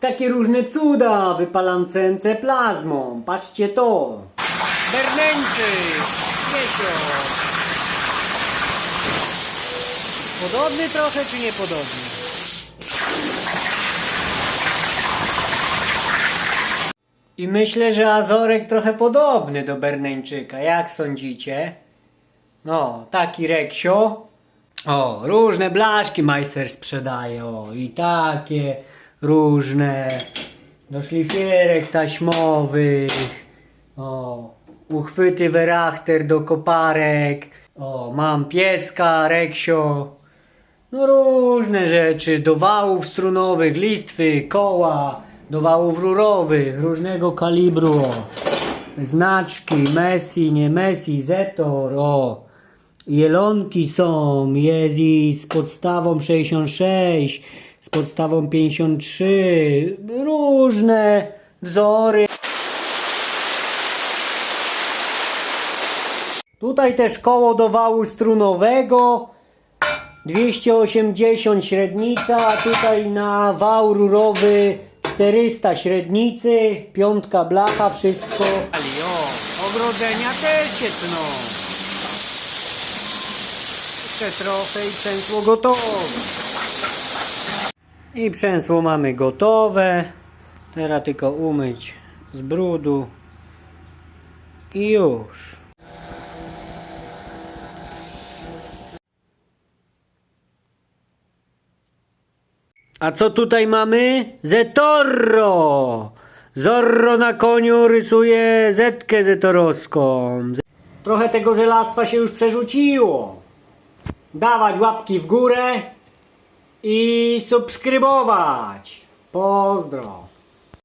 Takie różne cuda wypalancence plazmą. Patrzcie to. Bernęczy. Piesio. Podobny trochę czy niepodobny? I myślę, że Azorek trochę podobny do Berneńczyka. Jak sądzicie? No, taki reksio. O, różne blaszki majster sprzedaje. O, i takie różne. Do szlifierek taśmowych. O, uchwyty werachter do koparek. O, mam pieska, reksio. No różne rzeczy, do wałów strunowych, listwy, koła, do wałów rurowych, różnego kalibru, o. Znaczki, Messi, nie Messi, Zetor, o. Jelonki są, jest i z podstawą 66, z podstawą 53, różne wzory. Tutaj też koło do wału strunowego, 280 średnica, a tutaj na wał rurowy 400 średnicy, piątka blacha, wszystko. Ogrodzenia też się tną. Jeszcze trochę i przęsło gotowe. I przęsło mamy gotowe. Teraz tylko umyć z brudu. I już. A co tutaj mamy? Zetorro! Zorro na koniu rysuje zetkę zetorowską. Trochę tego żelastwa się już przerzuciło. Dawać łapki w górę i subskrybować. Pozdro.